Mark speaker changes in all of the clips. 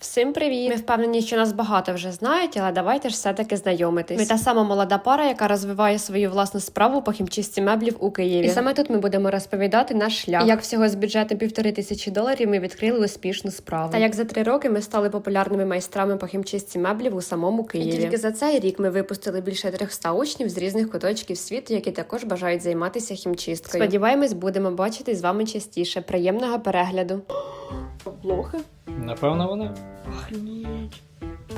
Speaker 1: Всім привіт! Ми впевнені, що нас багато вже знають, але давайте ж все-таки знайомитись. Ми та сама молода пара, яка розвиває свою власну справу по хімчистці меблів у Києві. І саме тут ми будемо розповідати наш шлях. І як всього з бюджетом півтори тисячі доларів ми відкрили успішну справу. Та як за три роки ми стали популярними майстрами по хімчистці меблів у самому Києві. І тільки за цей рік ми випустили більше 300 учнів з різних куточків світу, які також бажають займатися хімчисткою. Сподіваємось, будемо бачити з вами частіше. Приємного перегляду. Блохи.
Speaker 2: Напевно, вони.
Speaker 1: Охренеть.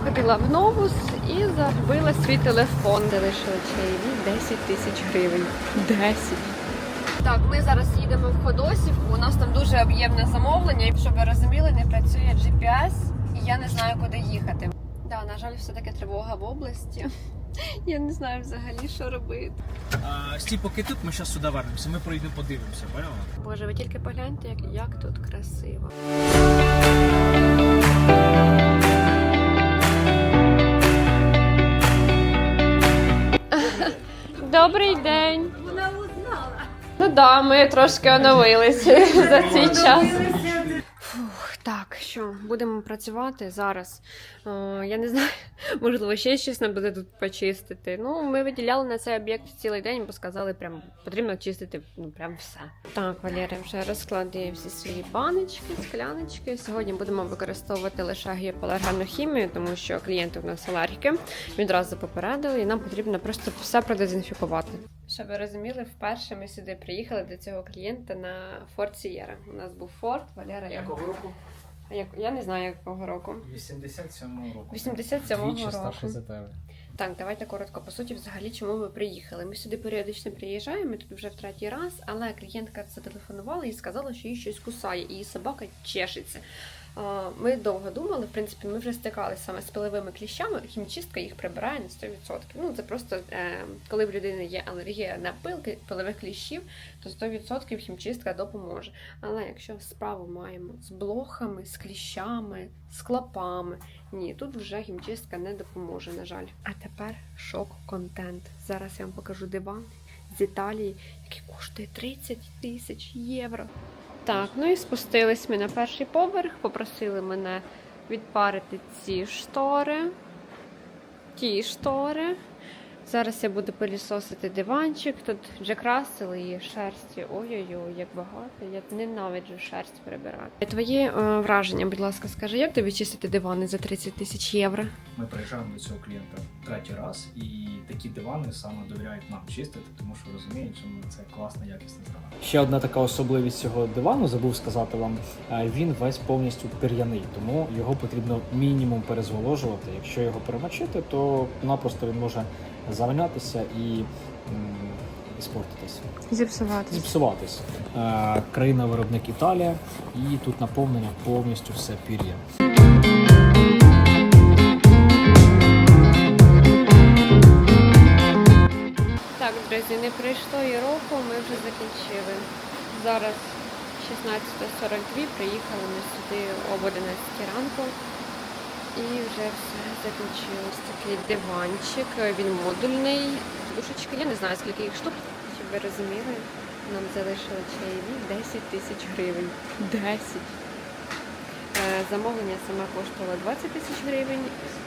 Speaker 1: Ходила в новус і загубила свій телефон. Де лишила чаєві 10 тисяч гривень. 10. Так, ми зараз їдемо в Ходосівку. У нас там дуже об'ємне замовлення, і щоб ви розуміли, не працює GPS, і я не знаю, куди їхати. Да, на жаль, все-таки тривога в області. Я не знаю взагалі, що робити.
Speaker 2: А, стій, поки тут, ми зараз сюди вернемося, ми пройдемо, подивимося, поняла?
Speaker 1: Боже, ви тільки погляньте, як, як тут красиво. Добрий день.
Speaker 3: Вона узнала.
Speaker 1: Ну да, ми трошки оновилися за цей час. Будемо працювати зараз. О, я не знаю, можливо, ще щось нам буде тут почистити. Ну, ми виділяли на цей об'єкт цілий день, бо сказали, прям потрібно чистити ну, прям все. Так, Валерія вже розкладає всі свої баночки, скляночки. Сьогодні будемо використовувати лише гіополергенну хімію, тому що клієнти у нас алергіки. Відразу попередили, і нам потрібно просто все продезінфікувати. Щоб ви розуміли, вперше ми сюди приїхали до цього клієнта на Форт Сієра. У нас був Форт, Валера. як-
Speaker 2: року?
Speaker 1: Як я не знаю якого року.
Speaker 2: 87-го року.
Speaker 1: 87-го року.
Speaker 2: за тебе.
Speaker 1: Так, давайте коротко по суті, взагалі, чому ми приїхали. Ми сюди періодично приїжджаємо, ми тут вже в третій раз, але клієнтка зателефонувала і сказала, що її щось кусає, і її собака чешеться. А, Ми довго думали, в принципі, ми вже стикалися саме з пиловими кліщами. Хімчистка їх прибирає на 100%. Ну це просто е, коли в людини є алергія на пилки, пилових кліщів, то 100% хімчистка допоможе. Але якщо справу маємо з блохами, з кліщами, з клапами, ні, тут вже хімчистка не допоможе, на жаль. А тепер шок-контент. Зараз я вам покажу диван з Італії, який коштує 30 тисяч євро. Так, ну і спустились ми на перший поверх, попросили мене відпарити ці штори, ті штори. Зараз я буду пилісосити диванчик. Тут Джек Рассел і шерсті. Ой-ой-ой, як багато. Я ненавиджу шерсть прибирати. Твої е, враження, будь ласка, скажи, як тобі чистити дивани за 30 тисяч євро?
Speaker 4: Ми приїжджаємо до цього клієнта третій раз, і такі дивани саме довіряють нам чистити, тому що розуміють, що це класна якісна зрана.
Speaker 2: Ще одна така особливість цього дивану, забув сказати вам, е, він весь повністю пір'яний, тому його потрібно мінімум перезволожувати. Якщо його перемочити, то напросто він може завалятися і м, іспортитися.
Speaker 1: Зіпсувати.
Speaker 2: Зіпсуватись. Е, Країна виробник Італія, і тут наповнення повністю все пір'я.
Speaker 1: Так, друзі, не пройшло і року, ми вже закінчили. Зараз 16.42, приїхали ми сюди об 11 ранку. І вже все закінчилось. Такий диванчик, він модульний. Душечки, я не знаю, скільки їх штук, щоб ви розуміли. Нам залишили чаєві 10 тисяч гривень. 10. Е, Замовлення саме коштувало 20 тисяч гривень.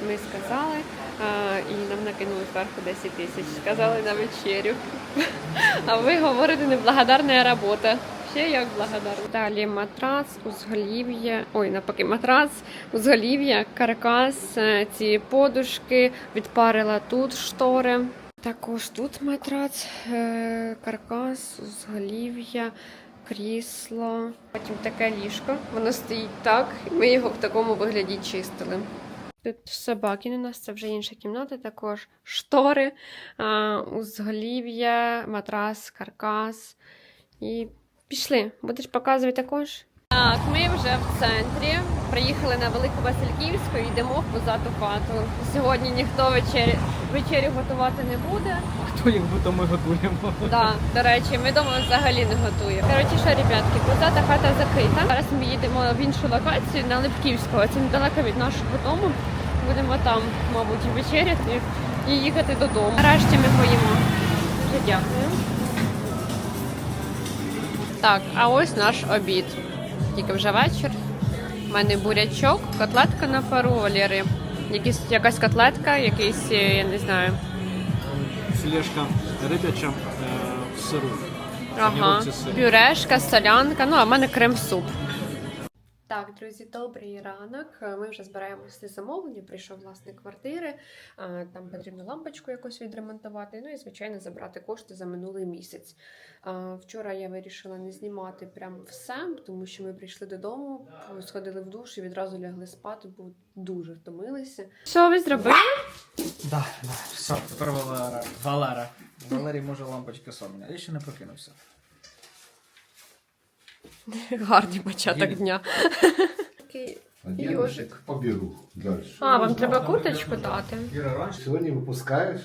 Speaker 1: Ми сказали, е, і нам накинули зверху 10 тисяч. Сказали на вечерю. А ви говорите неблагодарна робота. Ще як благодарна. Далі матрац, узголів'я. Ой, навпаки, матрац, узголів'я, каркас, е, ці подушки, відпарила тут штори. Також тут матрац, е, каркас, узголів'я, крісло. Потім таке ліжко. Воно стоїть так. і Ми його в такому вигляді чистили. Тут собаки у нас це вже інша кімната, також штори, узголів'я, матрас, каркас. І пішли. Будеш показувати також? Так, ми вже в центрі. Приїхали на Велику Васильківську і йдемо в позату хату. Сьогодні ніхто вечері, вечерю готувати не буде.
Speaker 2: Хто як будто ми готуємо?
Speaker 1: Да, до речі, ми вдома взагалі не готуємо. Коротше, що, ребятки, позата хата закрита. Зараз ми їдемо в іншу локацію на Липківського. Це недалеко від нашого дому. Будемо там, мабуть, вечеряти і їхати додому. Нарешті ми поїмо. Дуже дякую. Так, а ось наш обід. Тільки вже вечір. У мене бурячок, котлетка на пару Валери. Якісь, якась котлетка, якийсь, е, я не знаю.
Speaker 2: Філешка рибяча в сиру.
Speaker 1: Ага. Пюрешка, солянка, ну а в мене крем-суп. Так, друзі, добрий ранок. Ми вже збираємося на замовлення. Прийшов власник квартири. Там потрібно лампочку якось відремонтувати. Ну і звичайно забрати кошти за минулий місяць. А, Вчора я вирішила не знімати прям все, тому що ми прийшли додому, сходили в душ і відразу лягли спати, бо дуже втомилися. Що ви зробили?
Speaker 2: Да, да, все, тепер Валера. Валера. Валерій може лампочка соння. Я ще не прокинувся.
Speaker 1: Гарний початок
Speaker 2: Їду.
Speaker 1: дня. Такий
Speaker 3: Один
Speaker 1: Ёжик.
Speaker 3: Побегу дальше.
Speaker 1: А, вам треба курточку дати.
Speaker 2: Іра раніше.
Speaker 3: Всего не выпускаешь?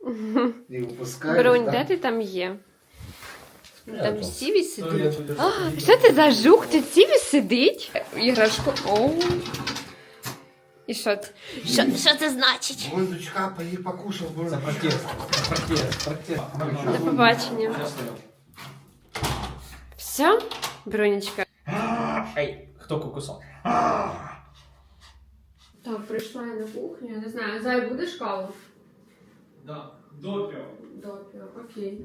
Speaker 3: Не выпускаешь,
Speaker 1: Бронь,
Speaker 3: да?
Speaker 1: де ти там є? Там
Speaker 3: тут.
Speaker 1: Сіві сидить. А, що ти за жук? Тут Сіві сидить? Іграшку. Оу. І що це? Що, що це значить?
Speaker 3: Воздучка, пои покушал.
Speaker 2: Це протест. Протест. Протест.
Speaker 1: До побачення. Все? Бронечка.
Speaker 2: Ей, хто кукусав?
Speaker 1: Так, прийшла я на кухню. Я не знаю, зай будеш каву?
Speaker 4: Да, допіо.
Speaker 1: Добре, окей.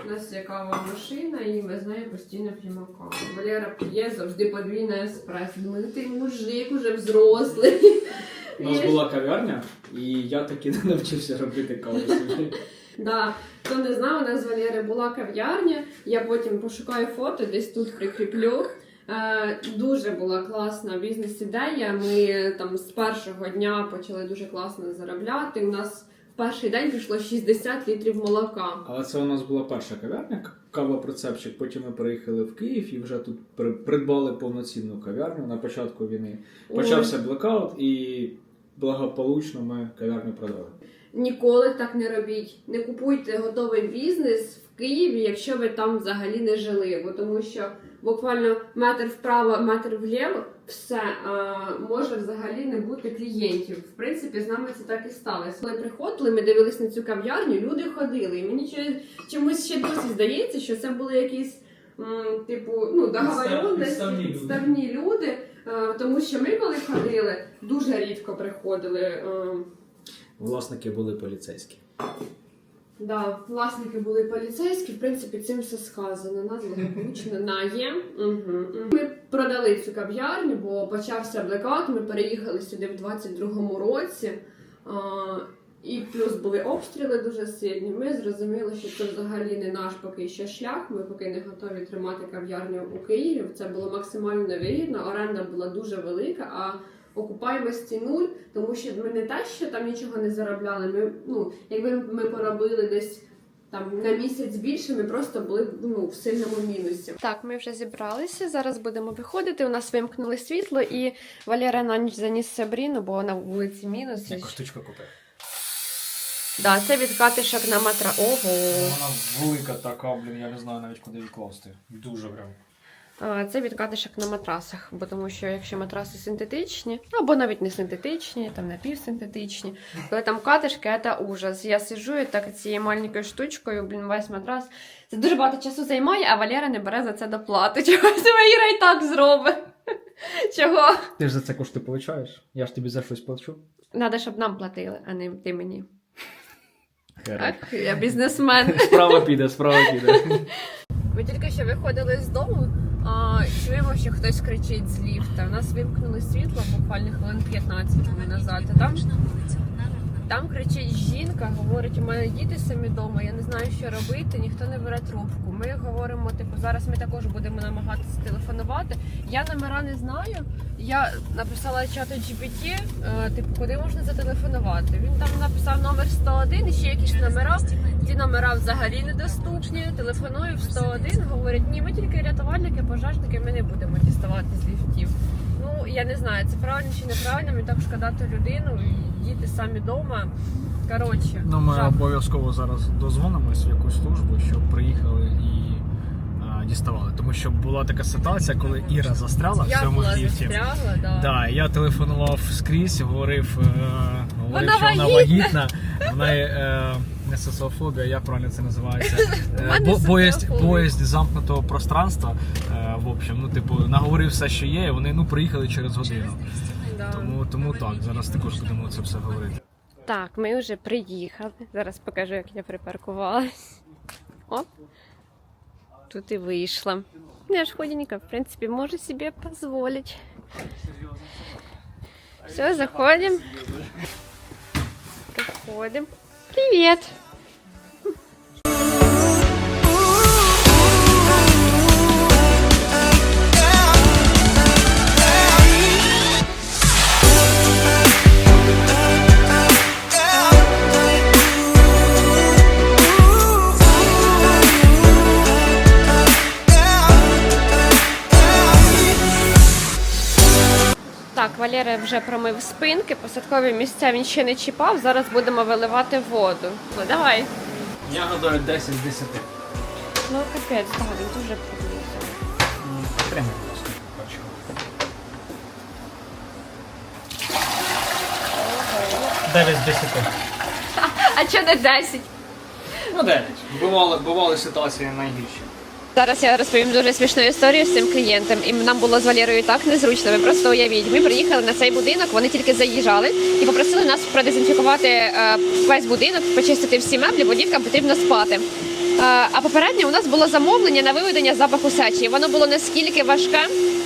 Speaker 1: У нас є кава машина, і ми з нею постійно п'ємо каву. Валера п'є завжди подвійне еспресо. Думаю, ну ти мужик уже взрослий.
Speaker 2: У нас була кав'ярня, і я таки не навчився робити каву собі.
Speaker 1: Да. Хто не знав, у нас з Валери була кав'ярня. Я потім пошукаю фото, десь тут прикріплю. Е, дуже була класна бізнес-ідея. Ми там з першого дня почали дуже класно заробляти. У нас в перший день пішло 60 літрів молока.
Speaker 2: Але це у нас була перша кав'ярня, кава процепчик. Потім ми переїхали в Київ і вже тут придбали повноцінну кав'ярню на початку війни. Почався блекаут і благополучно ми кав'ярню продали.
Speaker 1: Ніколи так не робіть. Не купуйте готовий бізнес в Києві, якщо ви там взагалі не жили. Бо тому що буквально метр вправо, метр вліво, все а, може взагалі не бути клієнтів. В принципі, з нами це так і сталося. Коли приходили, ми дивились на цю кав'ярню, люди ходили. І мені чомусь- чомусь ще досі здається, що це були якісь. м, Типу, ну, договоренності,
Speaker 4: підставні люди.
Speaker 1: люди, Е, тому що ми, коли ходили, дуже рідко приходили. е,
Speaker 2: Власники були поліцейські.
Speaker 1: Да, власники були поліцейські, в принципі, цим все сказано. Назва влучена на є. Угу. Ми продали цю кав'ярню, бо почався блекаут. Ми переїхали сюди в 22-му році. А, і плюс були обстріли дуже сильні. Ми зрозуміли, що це взагалі не наш поки що шлях. Ми поки не готові тримати кав'ярню у Києві. Це було максимально невигідно. Оренда була дуже велика, а окупаємості нуль, тому що ми не те, що там нічого не заробляли. Ми ну, якби ми поробили десь. Там на місяць більше ми просто були ну, в сильному мінусі. Так, ми вже зібралися. Зараз будемо виходити. У нас вимкнули світло, і Валера на ніч заніс Сабріну, бо на вулиці мінус.
Speaker 2: Яку штучку купив.
Speaker 1: Да, це від катишок на матра. Ого.
Speaker 2: Вона велика така, блін, я не знаю навіть куди її класти. Дуже прям.
Speaker 1: А, Це від катишок на матрасах, бо тому що якщо матраси синтетичні, або навіть не синтетичні, там напівсинтетичні, коли там катишки, це ужас. Я сиджу і так цією маленькою штучкою, блін, весь матрас. Це дуже багато часу займає, а Валера не бере за це доплати. Чогось Іра і так зробить. Чого?
Speaker 2: Ти ж за це кошти получаєш? Я ж тобі за щось плачу.
Speaker 1: Надо, щоб нам платили, а не ти мені. Так, я бізнесмен.
Speaker 2: Справа піде, справа піде.
Speaker 1: Ми тільки що виходили з дому, а, чуємо, що хтось кричить з ліфта. У нас вимкнули світло буквально хвилин 15 тому назад. А там, там кричить жінка, говорить, у мене діти самі вдома, я не знаю, що робити, ніхто не бере трубку. Ми говоримо, типу, зараз ми також будемо намагатися телефонувати. Я номера не знаю. Я написала чату GPT, е, типу, куди можна зателефонувати. Він там написав номер 101 і ще якісь номера. Ті номера взагалі недоступні. Телефоную в 101, говорять, ні, ми тільки рятувальники, пожежники, ми не будемо діставати з ліфтів. Я не знаю, це правильно чи неправильно. Мені так шкода ту людину, і діти самі вдома. Коротше,
Speaker 2: Ну, ми
Speaker 1: жах.
Speaker 2: обов'язково зараз дозвонимось в якусь службу, щоб приїхали і а, діставали. Тому що була така ситуація, коли Іра застряла в цьому
Speaker 1: була
Speaker 2: ліфті.
Speaker 1: застрягла, да.
Speaker 2: Да, я телефонував скрізь, говорив, е, говорив
Speaker 1: Вона
Speaker 2: що вона
Speaker 1: вагітна.
Speaker 2: вагітна. Вона, е, не соціофобія, як правильно це називається? Е, бо- Боязнь,
Speaker 1: соціофобія.
Speaker 2: боязнь замкнутого пространства. Е, В общем, ну, типу, наговорив все, що є, і вони ну, приїхали через годину. Тому, тому так, зараз також будемо це все говорити.
Speaker 1: Так, ми вже приїхали. Зараз покажу, як я припаркувалась. Оп. Тут і вийшла. Ну, Я ж худенька, в принципі, можу собі дозволити. Все, заходимо. Проходимо. Привіт! Так, вже промив спинки, посадкові місця він ще не чіпав. Зараз будемо виливати воду. Ну давай.
Speaker 2: Я гадаю 10 з 10.
Speaker 1: Ну капець, так, він дуже приблизно.
Speaker 2: Прямо просто бачу. Дев'ять з 10.
Speaker 1: А чого не 10?
Speaker 2: Ну 9. Бували, бували ситуації найгірші.
Speaker 1: Зараз я розповім дуже смішну історію з цим клієнтом, і нам було з Валерою так незручно. Ви просто уявіть. Ми приїхали на цей будинок, вони тільки заїжджали і попросили нас продезінфікувати е, весь будинок, почистити всі меблі, бо діткам потрібно спати. Е, а попередньо у нас було замовлення на виведення запаху сечі. Воно було наскільки важке,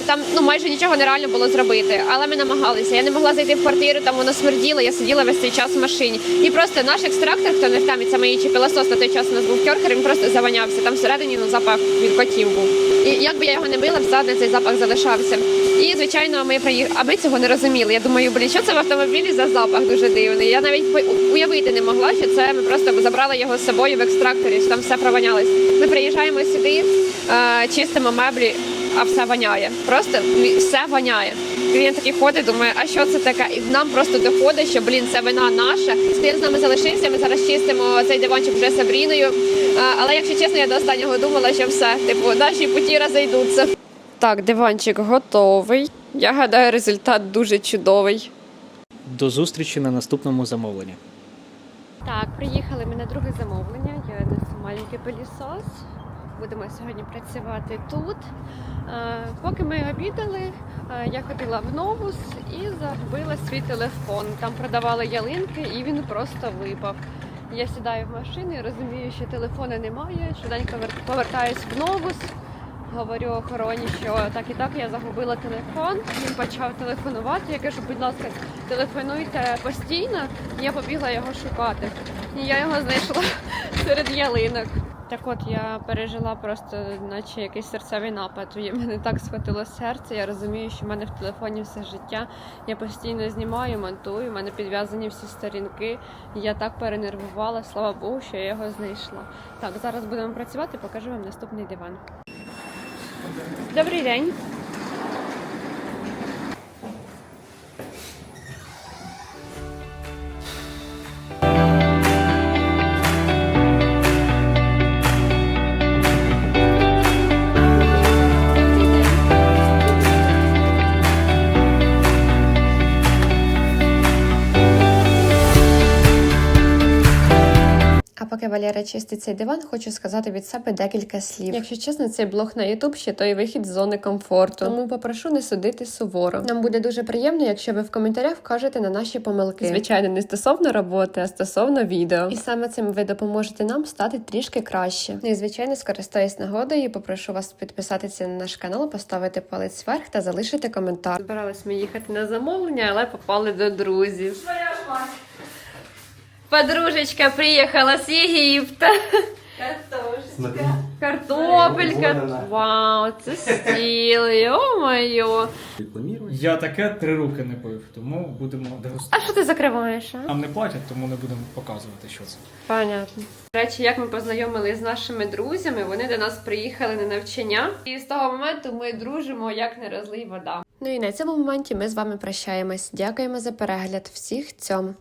Speaker 1: там ну майже нічого нереально було зробити. Але ми намагалися. Я не могла зайти в квартиру, там воно смерділо. Я сиділа весь цей час в машині. І просто наш екстрактор, хто не в темі, це мої чи пилосос на той час у нас був кьоркер, він просто заванявся. Там всередині ну, запах від котів був. І як би я його не била, все одно цей запах залишався. І звичайно, ми приїхали, а цього не розуміли. Я думаю, блін, що це в автомобілі за запах дуже дивний. Я навіть уявити не могла, що це ми просто забрали його з собою в екстракторі, що там все провонялось. Ми приїжджаємо сюди, е, чистимо меблі, а все воняє. Просто все воняє. Клієнт такий ходить, думає, а що це таке? І нам просто доходить, що блін, це вина наша. Клієнт з нами залишився. Ми зараз чистимо цей диванчик вже Сабріною. Е, Але якщо чесно, я до останнього думала, що все, типу, наші путі розійдуться. Так, диванчик готовий. Я гадаю, результат дуже чудовий.
Speaker 2: До зустрічі на наступному замовленні.
Speaker 1: Так, приїхали ми на друге замовлення. Я несу маленький пилісос. Будемо сьогодні працювати тут. Е, Поки ми обідали, е, я ходила в новус і загубила свій телефон. Там продавали ялинки і він просто випав. Я сідаю в машину і розумію, що телефона немає. Швиденько вер- повертаюсь в новус. Говорю охороні, що так і так я загубила телефон. Він почав телефонувати. Я кажу, будь ласка, телефонуйте постійно. Я побігла його шукати. І я його знайшла серед ялинок. Так от я пережила просто, наче якийсь серцевий напад. І мене так схватило серце. Я розумію, що в мене в телефоні все життя. Я постійно знімаю, монтую, в мене підв'язані всі сторінки. Я так перенервувала, слава Богу, що я його знайшла. Так, зараз будемо працювати, покажу вам наступний диван. Добрий день. Валера чистить цей диван, хочу сказати від себе декілька слів. Якщо чесно, цей блог на Ютуб ще той вихід з зони комфорту. Тому попрошу не судити суворо. Нам буде дуже приємно, якщо ви в коментарях вкажете на наші помилки. Звичайно, не стосовно роботи, а стосовно відео. І саме цим ви допоможете нам стати трішки краще. Ну і звичайно, скористаюсь нагодою і попрошу вас підписатися на наш канал, поставити палець вверх та залишити коментар. Збирались ми їхати на замовлення, але попали до друзів. Подружечка приехала с Египта.
Speaker 3: Смотри.
Speaker 1: Картопелька. Вау, це стіл, йо-моє.
Speaker 2: Я таке три руки не пив, тому будемо
Speaker 1: А
Speaker 2: дегустувати.
Speaker 1: що ти закриваєш? А?
Speaker 2: Нам не платять, тому не будемо показувати, що це.
Speaker 1: Понятно. До речі, як ми познайомилися з нашими друзями, вони до нас приїхали на навчання, і з того моменту ми дружимо як не розлий вода. Ну і на цьому моменті ми з вами прощаємось. Дякуємо за перегляд. Всіх цьом.